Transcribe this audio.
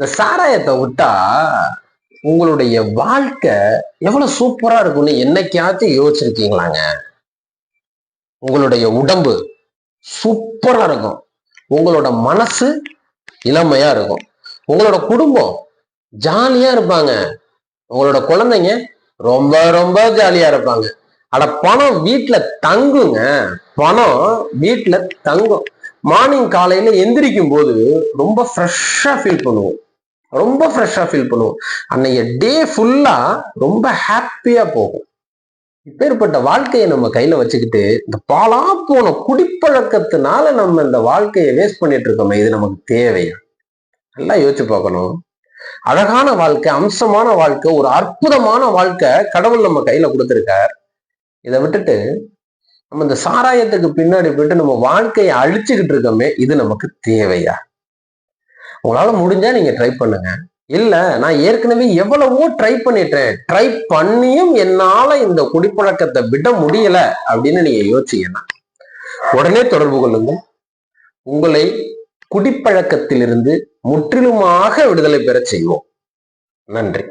இந்த சாராயத்தை விட்டா உங்களுடைய வாழ்க்கை எவ்வளவு சூப்பரா இருக்கும்னு என்னைக்காச்சும் யோசிச்சிருக்கீங்களாங்க? உங்களுடைய உடம்பு சூப்பரா இருக்கும். உங்களோட மனசு இளமையா இருக்கும். உங்களோட குடும்பம் ஜாலியா இருப்பாங்க. உங்களோட குழந்தைங்க ரொம்ப ரொம்ப ஜாலியா இருப்பாங்க. அட பணம் வீட்டுல தங்குங்க. பணம் வீட்டுல தங்கும். மார்னிங் காலையில எந்திரிக்கும் போது ரொம்ப ஃப்ரெஷ்ஷா ஃபீல் பண்ணுவோம். ரொம்ப ஃப்ரெஷ்ஷாக ஃபீல் பண்ணுவோம். அன்னைய டே ஃபுல்லாக ரொம்ப ஹாப்பியாக போகும். இப்பேற்பட்ட வாழ்க்கையை நம்ம கையில வச்சுக்கிட்டு இந்த பாலா போன குடிப்பழக்கத்தினால நம்ம இந்த வாழ்க்கையை வேஸ்ட் பண்ணிட்டு இருக்கோமே இது நமக்கு தேவையா? நல்லா யோசிச்சு பார்க்கணும். அழகான வாழ்க்கை அம்சமான வாழ்க்கை ஒரு அற்புதமான வாழ்க்கை கடவுள் நம்ம கையில கொடுத்துருக்கார். இதை விட்டுட்டு நம்ம இந்த சாராயத்துக்கு பின்னாடி போயிட்டு நம்ம வாழ்க்கையை அழிச்சுக்கிட்டு இருக்கோமே இது நமக்கு தேவையா? உங்களால முடிஞ்சா நீங்க ட்ரை பண்ணுங்க. இல்ல நான் ஏற்கனவே எவ்வளவோ ட்ரை பண்ணிட்டேன். ட்ரை பண்ணியும் என்னால இந்த குடிப்பழக்கத்தை விட முடியல அப்படின்னு நீங்க யோசிச்சீங்கன்னா உடனே தொடர்பு கொள்ளுங்கள். உங்களை குடிப்பழக்கத்திலிருந்து முற்றிலுமாக விடுதலை பெற செய்வோம். நன்றி.